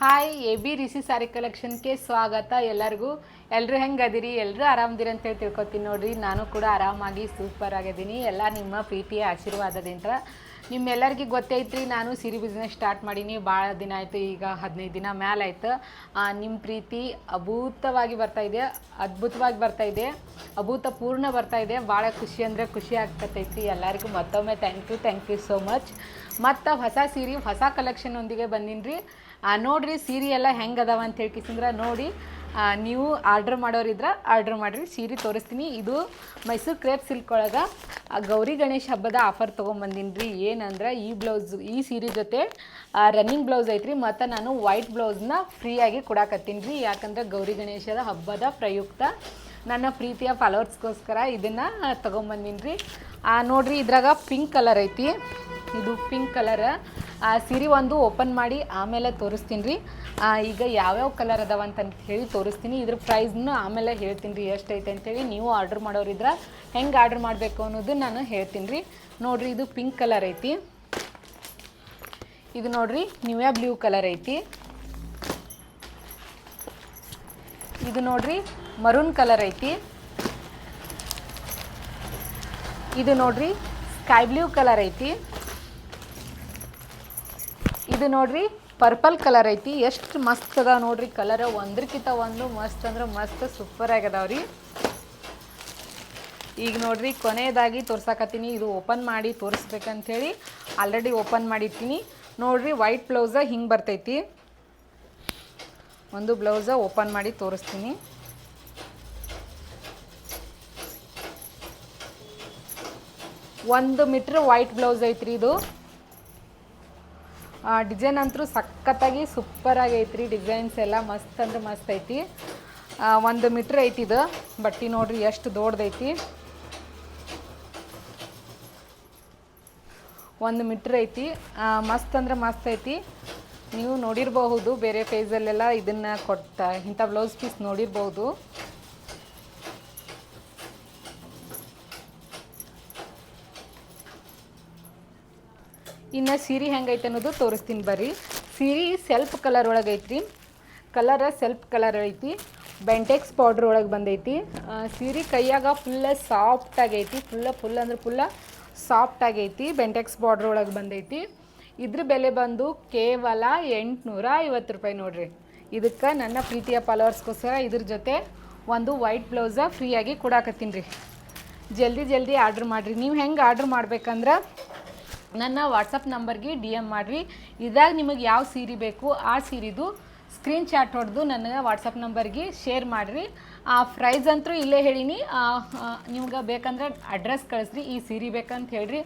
Hi A B ರಿಸಿ ಸ್ಯಾರಿ ಕಲೆಕ್ಷನ್ಗೆ ಸ್ವಾಗತ ಎಲ್ಲರಿಗೂ. ಎಲ್ಲರೂ ಹೆಂಗೆ ಅದಿರಿ ಎಲ್ಲರೂ ಆರಾಮದಿರಿ ಅಂತೇಳಿ ತಿಳ್ಕೊತೀನಿ ನೋಡ್ರಿ. ನಾನು ಕೂಡ ಆರಾಮಾಗಿ ಸೂಪರ್ ಆಗಿದ್ದೀನಿ. ಎಲ್ಲ ನಿಮ್ಮ ಪ್ರೀತಿಯ ಆಶೀರ್ವಾದದಿಂದ. ನಿಮ್ಮೆಲ್ಲರಿಗೂ ಗೊತ್ತೈತ್ರಿ ನಾನು ಸಿರಿ ಬಿಸ್ನೆಸ್ ಸ್ಟಾರ್ಟ್ ಮಾಡೀನಿ. ಭಾಳ ದಿನ ಆಯಿತು, ಈಗ ಹದಿನೈದು ದಿನ ಮ್ಯಾಲ ಆಯ್ತು. ನಿಮ್ಮ ಪ್ರೀತಿ ಅಭೂತವಾಗಿ ಬರ್ತಾ ಇದೆ, ಅದ್ಭುತವಾಗಿ ಬರ್ತಾ ಇದೆ, ಅಭೂತಪೂರ್ಣ ಬರ್ತಾ ಇದೆ. ಭಾಳ ಖುಷಿ ಅಂದರೆ ಖುಷಿ ಆಗ್ತೈತಿ ಎಲ್ಲರಿಗೂ ಮತ್ತೊಮ್ಮೆ thank you thank you so much ಮತ್ತು ಹೊಸ ಸೀರೆ, ಹೊಸ ಕಲೆಕ್ಷನ್ ಒಂದಿಗೆ ಬಂದೀನಿ ರೀ ನೋಡಿರಿ, ಸೀರೆ ಎಲ್ಲ ಹೆಂಗೆ ಅದಾವ ಅಂತ ಹೇಳ್ಕಿಸಿಂದ್ರೆ, ನೋಡಿ. ನೀವು ಆರ್ಡ್ರ್ ಮಾಡೋರಿದ್ರೆ ಆರ್ಡ್ರ್ ಮಾಡಿರಿ. ಸೀರೆ ತೋರಿಸ್ತೀನಿ. ಇದು ಮೈಸೂರು ಕ್ರೇಪ್ ಸಿಲ್ಕ್ ಒಳಗೆ ಗೌರಿ ಗಣೇಶ ಹಬ್ಬದ ಆಫರ್ ತೊಗೊಂಬಂದೀನಿ ರೀ ಏನಂದ್ರೆ, ಈ ಬ್ಲೌಸ್ ಈ ಸೀರೆ ಜೊತೆ ರನ್ನಿಂಗ್ ಬ್ಲೌಸ್ ಐತ್ರಿ. ಮತ್ತು ನಾನು ವೈಟ್ ಬ್ಲೌಸ್ನ ಫ್ರೀಯಾಗಿ ಕೊಡಾಕತ್ತೀನಿ. ರೀ ಯಾಕಂದ್ರೆ ಗೌರಿ ಗಣೇಶದ ಹಬ್ಬದ ಪ್ರಯುಕ್ತ ನನ್ನ ಪ್ರೀತಿಯ ಫಾಲೋವರ್ಸ್ಗೋಸ್ಕರ ಇದನ್ನು ತೊಗೊಂಬಂದೀನಿ ರೀ ನೋಡಿರಿ ಇದ್ರಾಗ ಪಿಂಕ್ ಕಲರ್ ಐತಿ. ಇದು ಪಿಂಕ್ ಕಲರ್ ಆ, ಸೀರೆ ಒಂದು ಓಪನ್ ಮಾಡಿ ಆಮೇಲೆ ತೋರಿಸ್ತೀನಿ ರೀ. ಈಗ ಯಾವ್ಯಾವ ಕಲರ್ ಅದಾವ ಅಂತ ಹೇಳಿ ತೋರಿಸ್ತೀನಿ. ಇದ್ರ ಪ್ರೈಸ್ನ ಆಮೇಲೆ ಹೇಳ್ತೀನಿ ರೀ ಎಷ್ಟೈತೆ ಅಂತೇಳಿ. ನೀವು ಆರ್ಡ್ರ್ ಮಾಡೋರಿದ್ರೆ ಹೆಂಗೆ ಆರ್ಡ್ರ್ ಮಾಡಬೇಕು ಅನ್ನೋದು ನಾನು ಹೇಳ್ತೀನಿ ರೀ. ನೋಡಿರಿ, ಇದು ಪಿಂಕ್ ಕಲರ್ ಐತಿ. ಇದು ನೋಡ್ರಿ ನ್ಯೂಯಾ ಬ್ಲೂ ಕಲರ್ ಐತಿ. ಇದು ನೋಡ್ರಿ, ಮರೂನ್ ಕಲರ್ ಐತಿ. ಇದು ನೋಡ್ರಿ, ಸ್ಕೈ ಬ್ಲೂ ಕಲರ್ ಐತಿ. ಇದು ನೋಡ್ರಿ. ಪರ್ಪಲ್ ಕಲರ್ ಐತಿ. ಎಷ್ಟು ಮಸ್ತ್ ಅದ ನೋಡ್ರಿ ಕಲರ್ ಒಂದ್ರಕ್ಕಿಂತ ಒಂದು ಮಸ್ತ್ ಅಂದ್ರೆ ಮಸ್ತ್ ಸೂಪರ್ ರೀ ಈಗ ನೋಡ್ರಿ ಕೊನೆಯದಾಗಿ ತೋರ್ಸಾಕತ್ತೀನಿ. ಇದು ಓಪನ್ ಮಾಡಿ ತೋರಿಸ್ಬೇಕಂಥೇಳಿ ಆಲ್ರೆಡಿ ಓಪನ್ ಮಾಡಿರ್ತೀನಿ. ನೋಡ್ರಿ ವೈಟ್ ಬ್ಲೌಸ ಹಿಂಗೆ ಬರ್ತೈತಿ. ಒಂದು ಬ್ಲೌಸ ಓಪನ್ ಮಾಡಿ ತೋರಿಸ್ತೀನಿ. ಒಂದು ಮೀಟ್ರ್ ವೈಟ್ ಬ್ಲೌಸ್ ಐತ್ರಿ ಇದು. ಡಿಸೈನ್ ಅಂತೂ ಸಖತ್ತಾಗಿ ಸೂಪರ್ ಆಗೈತ್ರಿ. ಡಿಸೈನ್ಸ್ ಎಲ್ಲ ಮಸ್ತ್ ಅಂದ್ರೆ ಮಸ್ತ್ ಐತಿ. ಒಂದು ಮೀಟ್ರ್ ಐತಿ ಇದು. ಬಟ್ಟೆ ನೋಡ್ರಿ ಎಷ್ಟು ದೊಡ್ಡದೈತಿ. ಒಂದು ಮೀಟ್ರ್ ಐತಿ. ಮಸ್ತ್ ಅಂದ್ರೆ ಮಸ್ತ್ ಐತಿ. ನೀವು ನೋಡಿರಬಹುದು, ಬೇರೆ ಪೇಜಲ್ಲೆಲ್ಲ ಇದನ್ನು ಕೊಟ್ಟ ಇಂಥ ಬ್ಲೌಸ್ ಪೀಸ್ ನೋಡಿರ್ಬೋದು ಇನ್ನು ಸೀರೆ ಹೆಂಗೈತೆ ಅನ್ನೋದು ತೋರಿಸ್ತೀನಿ ಬರ್ರಿ. ಸೀರೆ ಸೆಲ್ಫ್ ಕಲರ್ ಒಳಗೆ ಐತ್ರಿ ಕಲರ ಸೆಲ್ಫ್ ಕಲರ್ ಐತಿ. ಬೆಂಟೆಕ್ಸ್ ಪೌಡ್ರ್ ಒಳಗೆ ಬಂದೈತಿ. ಸೀರೆ ಕೈಯಾಗ ಫುಲ್ಲ ಸಾಫ್ಟ್ ಆಗೈತಿ. ಫುಲ್ಲ ಫುಲ್ ಅಂದ್ರೆ ಫುಲ್ಲ ಸಾಫ್ಟ್ ಆಗೈತಿ. ಬೆಂಟೆಕ್ಸ್ ಬಾರ್ಡ್ರ್ ಒಳಗೆ ಬಂದೈತಿ. ಇದ್ರ ಬೆಲೆ ಬಂದು ಕೇವಲ ಎಂಟುನೂರ ಐವತ್ತು ರೂಪಾಯಿ ನೋಡ್ರಿ. ಇದಕ್ಕೆ ನನ್ನ ಪ್ರೀತಿಯ ಫಾಲೋವರ್ಸ್ಗೋಸ್ಕರ ಇದ್ರ ಜೊತೆ ಒಂದು ವೈಟ್ ಬ್ಲೌಸ ಫ್ರೀಯಾಗಿ ಕೊಡಾಕತ್ತೀನಿ ರೀ. ಜಲ್ದಿ ಜಲ್ದಿ ಆರ್ಡ್ರ್ ಮಾಡಿರಿ. ನೀವು ಹೆಂಗೆ ಆರ್ಡ್ರ್ ಮಾಡ್ಬೇಕಂದ್ರೆ ನನ್ನ ವಾಟ್ಸಪ್ ನಂಬರ್ಗೆ ಡಿ ಎಂ ಮಾಡಿರಿ. ಇದಾಗ ನಿಮಗೆ ಯಾವ ಸೀರೆ ಬೇಕು, ಆ ಸೀರೆದು ಸ್ಕ್ರೀನ್ ಶಾಟ್ ಹೊಡೆದು ನನಗೆ ವಾಟ್ಸಪ್ ನಂಬರ್ಗೆ ಶೇರ್ ಮಾಡಿರಿ. ಆ ಪ್ರೈಸ್ ಅಂತೂ ಇಲ್ಲೇ ಹೇಳೀನಿ. ನಿಮ್ಗೆ ಬೇಕಂದ್ರೆ ಅಡ್ರೆಸ್ ಕಳಿಸ್ರಿ, ಈ ಸೀರೆ ಬೇಕಂತ ಹೇಳ್ರಿ.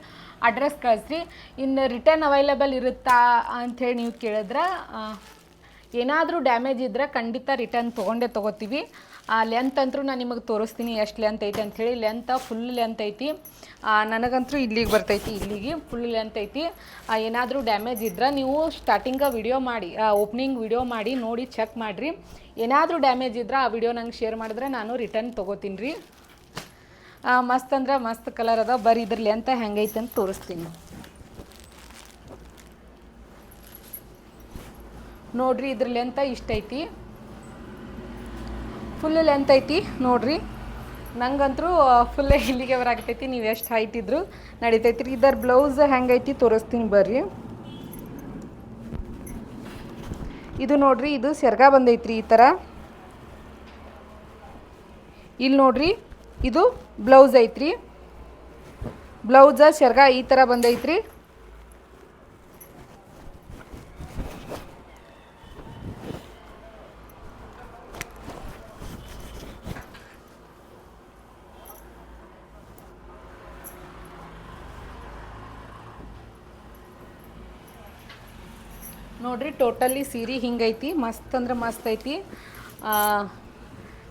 ಅಡ್ರೆಸ್ ಕಳಿಸ್ರಿ. ಇನ್ನು ರಿಟರ್ನ್ ಅವೈಲೇಬಲ್ ಇರುತ್ತಾ ಅಂಥೇಳಿ ನೀವು ಕೇಳಿದ್ರೆ ಏನಾದರೂ ಡ್ಯಾಮೇಜ್ ಇದ್ದರೆ ಖಂಡಿತ ರಿಟರ್ನ್ ತೊಗೊಂಡೇ ತೊಗೋತೀವಿ. ಆ ಲೆಂತ್ ಅಂತೂ ನಾನು ನಿಮಗೆ ತೋರಿಸ್ತೀನಿ ಎಷ್ಟು ಲೆಂತ್ ಐತಿ ಅಂಥೇಳಿ ಲೆಂತ್ ಫುಲ್ ಲೆಂತ್ ಐತಿ. ನನಗಂತೂ ಇಲ್ಲಿಗೆ ಬರ್ತೈತಿ, ಇಲ್ಲಿಗೆ ಫುಲ್ ಲೆಂತ್ ಐತಿ. ಏನಾದರೂ ಡ್ಯಾಮೇಜ್ ಇದ್ರೆ ನೀವು ಸ್ಟಾರ್ಟಿಂಗ ವಿಡಿಯೋ ಮಾಡಿ ಓಪನಿಂಗ್ ವಿಡಿಯೋ ಮಾಡಿ, ನೋಡಿ ಚೆಕ್ ಮಾಡಿರಿ. ಏನಾದರೂ ಡ್ಯಾಮೇಜ್ ಇದ್ರೆ ಆ ವಿಡಿಯೋ ನಂಗೆ ಶೇರ್ ಮಾಡಿದ್ರೆ ನಾನು ರಿಟರ್ನ್ ತೊಗೋತೀನಿ ರೀ. ಮಸ್ತ್ ಅಂದ್ರೆ ಮಸ್ತ್ ಕಲರ್ ಅದ ಬರೀ ಇದ್ರ ಲೆಂತ್ ಹೆಂಗೈತೆ ಅಂತ ತೋರಿಸ್ತೀನಿ. ನೋಡ್ರಿ ಇದ್ರ ಲೆಂತ ಇಷ್ಟೈತಿ. ಫುಲ್ ಲೆಂತ್ ಐತಿ, ನೋಡ್ರಿ. ನಂಗಂತರೂ ಫುಲ್ ಇಲ್ಲಿಗೆ ಬರಾಕತೈತಿ ನೀವು ಎಷ್ಟು ಹೈಟ್ ಇದ್ರು ರೀ ಇದರ ಬ್ಲೌಸ್ ಹೆಂಗೈತಿ ತೋರಿಸ್ತೀನಿ ಬರ್ರಿ. ಇದು ನೋಡ್ರಿ, ಇದು ಸೆರ್ಗ ಬಂದೈತ್ರಿ ಈ ಥರ ಇಲ್ಲಿ ನೋಡ್ರಿ, ಇದು ಬ್ಲೌಸ್ ಐತ್ರಿ. ಬ್ಲೌಸ ಸೆರ್ಗ ಈ ಥರ ಬಂದೈತ್ರಿ. ನೋಡ್ರಿ, ಟೋಟಲಿ ಸೀರೆ ಹಿಂಗೈತಿ, ಮಸ್ತ್ ಅಂದ್ರೆ ಮಸ್ತ್ ಐತಿ.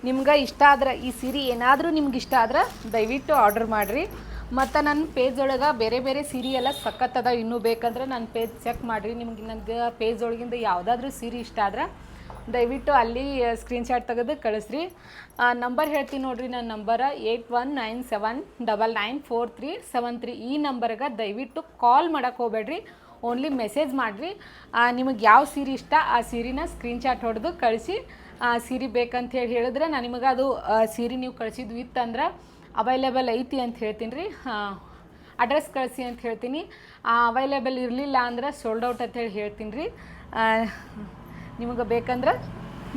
ನಿಮ್ಗೆ ಇಷ್ಟ ಆದ್ರೆ ಈ ಸೀರೆ ಏನಾದರೂ ನಿಮ್ಗೆ ಇಷ್ಟ ಆದ್ರೆ ದಯವಿಟ್ಟು ಆರ್ಡರ್ ಮಾಡಿರಿ. ಮತ್ತು ನನ್ನ ಪೇಜ್ ಒಳಗೆ ಬೇರೆ ಬೇರೆ ಸೀರೆ ಎಲ್ಲ ಸಖತ್ ಅದ ಇನ್ನೂ ಬೇಕಂದ್ರೆ ನನ್ನ ಪೇಜ್ ಚೆಕ್ ಮಾಡಿರಿ. ನಿಮ್ಗೆ ನನಗೆ ಪೇಜ್ ಒಳಗಿಂದ ಯಾವುದಾದ್ರೂ ಸೀರೆ ಇಷ್ಟ ಆದ್ರೆ ದಯವಿಟ್ಟು ಅಲ್ಲಿ ಸ್ಕ್ರೀನ್ಶಾಟ್ ತೆಗೆದು ಕಳಿಸ್ರಿ. ನಂಬರ್ ಹೇಳ್ತೀನಿ ನೋಡಿರಿ ನನ್ನ number eight one nine seven double nine four three seven three ಈ ನಂಬರ್ಗೆ ದಯವಿಟ್ಟು ಕಾಲ್ ಮಾಡೋಕ್ಕೆ ಹೋಗ್ಬೇಡ್ರಿ. ಓನ್ಲಿ ಮೆಸೇಜ್ ಮಾಡಿರಿ. ನಿಮಗೆ ಯಾವ ಸೀರೆ ಇಷ್ಟ, ಆ ಸೀರೆನ ಸ್ಕ್ರೀನ್ಶಾಟ್ ಹೊಡೆದು ಕಳಿಸಿ. ಸೀರೆ ಬೇಕಂತ ಹೇಳಿ ಹೇಳಿದ್ರೆ ನಾನು ನಿಮಗೆ ಅದು ಸೀರೆ ನೀವು ಕಳಿಸಿದ್ವಿ ಇತ್ತಂದ್ರೆ ಅವೈಲೇಬಲ್ ಐತಿ ಅಂತ ಹೇಳ್ತೀನಿ ರೀ ಅಡ್ರೆಸ್ ಕಳಿಸಿ ಅಂತ ಹೇಳ್ತೀನಿ. ಅವೈಲೇಬಲ್ ಇರಲಿಲ್ಲ ಅಂದ್ರೆ ಸೋಲ್ಡ್ ಔಟ್ ಅಂತ ಹೇಳಿ ಹೇಳ್ತೀನಿ ರೀ ನಿಮಗೆ ಬೇಕಂದ್ರೆ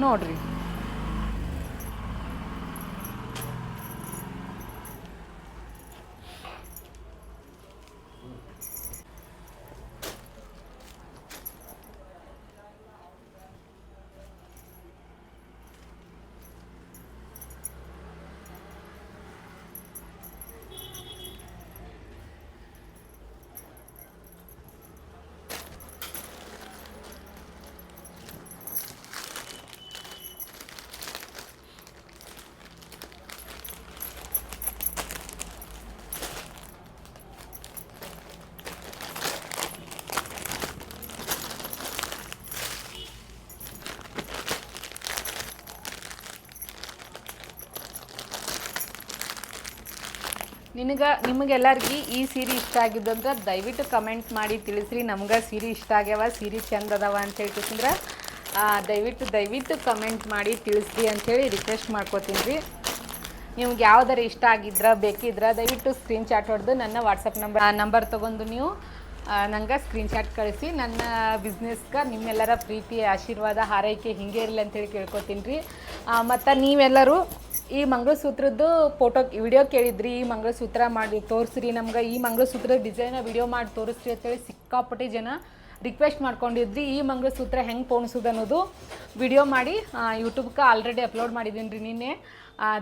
ನೋಡಿರಿ. ನಿನಗೆ, ನಿಮಗೆಲ್ಲರಿಗೆ ಈ ಸೀರೆ ಇಷ್ಟ ಆಗಿದ್ದಂದ್ರೆ ದಯವಿಟ್ಟು ಕಮೆಂಟ್ ಮಾಡಿ ತಿಳಿಸ್ರಿ. ನಮ್ಗೆ ಸೀರೆ ಇಷ್ಟ ಆಗ್ಯಾವ, ಸೀರೆ ಚಂದ ಅದಾವ ಅಂತ ಹೇಳ್ತಿಂದ್ರೆ ದಯವಿಟ್ಟು ದಯವಿಟ್ಟು ಕಮೆಂಟ್ ಮಾಡಿ ತಿಳಿಸ್ರಿ ಅಂಥೇಳಿ ರಿಕ್ವೆಸ್ಟ್ ಮಾಡ್ಕೋತೀನಿ ರೀ. ನಿಮ್ಗೆ ಯಾವ್ದಾರ ಇಷ್ಟ ಆಗಿದ್ರೆ, ಬೇಕಿದ್ರೆ ದಯವಿಟ್ಟು ಸ್ಕ್ರೀನ್ಶಾಟ್ ಹೊಡೆದು ನನ್ನ ವಾಟ್ಸಪ್ ನಂಬರ್ ನಂಬರ್ ತೊಗೊಂಡು ನೀವು ನಂಗೆ ಸ್ಕ್ರೀನ್ಶಾಟ್ ಕಳಿಸಿ. ನನ್ನ ಬಿಸ್ನೆಸ್ಗೆ ನಿಮ್ಮೆಲ್ಲರ ಪ್ರೀತಿ, ಆಶೀರ್ವಾದ, ಹಾರೈಕೆ ಹಿಂಗೆ ಇರಲಿ ಅಂತೇಳಿ ಕೇಳ್ಕೊತೀನಿ ರೀ. ಮತ್ತು ನೀವೆಲ್ಲರೂ ಈ ಮಂಗಳಸೂತ್ರದ್ದು ಫೋಟೋ ವಿಡಿಯೋ ಕೇಳಿದ್ರಿ, ಈ ಮಂಗಳಸೂತ್ರ ಮಾಡಿ ತೋರಿಸ್ರಿ, ನಮ್ಗೆ ಈ ಮಂಗಳಸೂತ್ರದ ಡಿಸೈನ ವಿಡಿಯೋ ಮಾಡಿ ತೋರಿಸ್ರಿ ಅಂತೇಳಿ ಸಿಕ್ಕಾಪಟ್ಟೆ ಜನ ರಿಕ್ವೆಸ್ಟ್ ಮಾಡ್ಕೊಂಡಿದ್ರಿ. ಈ ಮಂಗಳಸೂತ್ರ ಹೆಂಗೆ ಪೋಣಿಸೋದು ಅನ್ನೋದು ವಿಡಿಯೋ ಮಾಡಿ ಯೂಟ್ಯೂಬ್ಗೆ ಆಲ್ರೆಡಿ ಅಪ್ಲೋಡ್ ಮಾಡಿದ್ದೀನಿ ರೀ ನಿನ್ನೆ.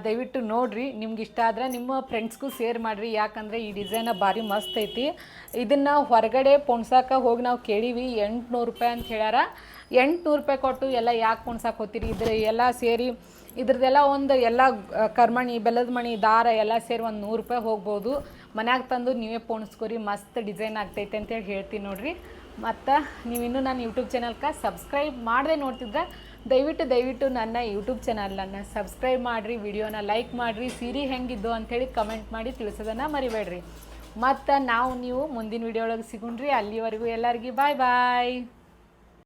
ದಯವಿಟ್ಟು ನೋಡಿರಿ, ನಿಮ್ಗೆ ಇಷ್ಟ ಆದ್ರೆ ನಿಮ್ಮ ಫ್ರೆಂಡ್ಸ್ಗೂ ಶೇರ್ ಮಾಡಿರಿ. ಯಾಕಂದರೆ ಈ ಡಿಸೈನ ಭಾರಿ ಮಸ್ತ್ ಐತಿ. ಇದನ್ನು ಹೊರಗಡೆ ಪೋಣ್ಸಕ್ಕೆ ಹೋಗಿ ನಾವು ಕೇಳೀವಿ. ಎಂಟುನೂರು ರೂಪಾಯಿ ಅಂತ ಹೇಳ್ಯಾರ. ಎಂಟುನೂರು ರೂಪಾಯಿ ಕೊಟ್ಟು ಎಲ್ಲ ಯಾಕೆ ಕುಣ್ಸಕ್ಕೆ ಹೋಗ್ತೀರಿ? ಇದ್ರ ಎಲ್ಲ ಸೇರಿ ಇದ್ರದ್ದೆಲ್ಲ ಒಂದು ಎಲ್ಲ ಕರ್ಮಣಿ, ಬೆಲ್ಲದ ಮಣಿ, ದಾರ ಎಲ್ಲ ಸೇರಿ ಒಂದು ನೂರು ರೂಪಾಯಿ ಹೋಗ್ಬೋದು. ಮನ್ಯಾಗ ತಂದು ನೀವೇ ಪೋಣಿಸ್ಕೊರಿ, ಮಸ್ತ್ ಡಿಸೈನ್ ಆಗ್ತೈತೆ ಅಂತೇಳಿ ಹೇಳ್ತೀನಿ ನೋಡಿರಿ. ಮತ್ತು ನೀವಿನ್ನೂ ನನ್ನ ಯೂಟ್ಯೂಬ್ ಚಾನಲ್ಗೆ ಸಬ್ಸ್ಕ್ರೈಬ್ ಮಾಡದೆ ನೋಡ್ತಿದ್ರೆ, ದಯವಿಟ್ಟು ದಯವಿಟ್ಟು ನನ್ನ ಯೂಟ್ಯೂಬ್ ಚಾನಲನ್ನು ಸಬ್ಸ್ಕ್ರೈಬ್ ಮಾಡಿರಿ, ವಿಡಿಯೋನ ಲೈಕ್ ಮಾಡಿರಿ, ಸೀರೆ ಹೆಂಗಿದ್ದು ಅಂಥೇಳಿ ಕಮೆಂಟ್ ಮಾಡಿ ತಿಳಿಸೋದನ್ನು ಮರಿಬೇಡ್ರಿ. ಮತ್ತು ನಾವು ನೀವು ಮುಂದಿನ ವಿಡಿಯೋ ಒಳಗೆ ಸಿಗುಣ್ರಿ. ಅಲ್ಲಿವರೆಗೂ ಎಲ್ಲರಿಗೂ ಬಾಯ್ ಬಾಯ್.